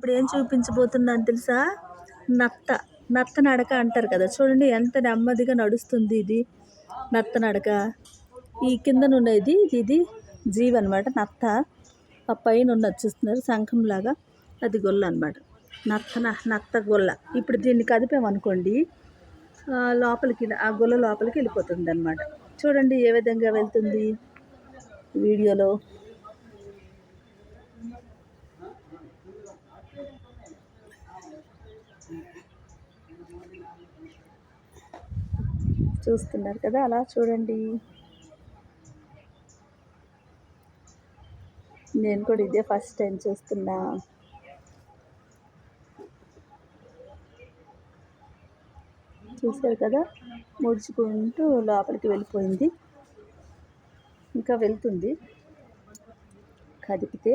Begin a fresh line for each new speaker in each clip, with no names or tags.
ఇప్పుడు ఏం చూపించబోతున్నాను తెలుసా? నత్త. నత్త నడక అంటారు కదా. చూడండి ఎంత నెమ్మదిగా నడుస్తుంది ఇది. నత్త నడక. ఈ కిందనున్నది ఇది జీవి అనమాట నత్త. ఆ పైన ఉన్నది చూస్తున్నారు శంఖంలాగా. అది గొల్ల అనమాట నత్త నత్త గొల్ల. ఇప్పుడు దీన్ని కదిపామనుకోండి లోపలికి ఆ గొల్ల లోపలికి వెళ్ళిపోతుంది అనమాట చూడండి ఏ విధంగా వెళ్తుంది వీడియోలో. చూస్తున్నారు కదా అలా చూడండి. నేను కూడా ఇదే ఫస్ట్ టైం చూస్తున్నా. చూశారు కదా ముడుచుకుంటూ లోపలికి వెళ్ళిపోయింది. ఇంకా వెళ్తుంది. కదిపితే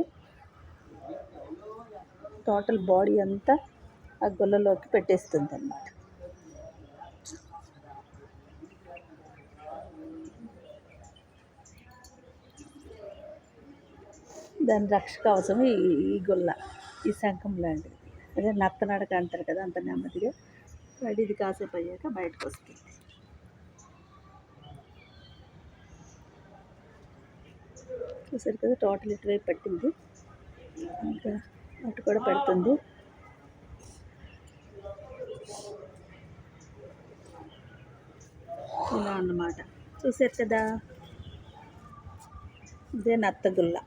టోటల్ బాడీ అంతా ఆ గుల్లలోకి పెట్టేస్తుంది అన్నమాట దాని రక్ష అవసరం ఈ ఈ ఈ శంఖం లాంటిది. అదే నత్త నడక అంటారు కదా అంత నెమ్మదిగా. వాడి ఇది కాసేపు అయ్యాక బయటకు వస్తుంది. చూసారు కదా టోటల్ ఇటువైపు పట్టింది. ఇంకా అటు కూడా పెడుతుంది. ఇలా అన్నమాట. చూసారు కదా? ఇదే నత్తగుల్ల.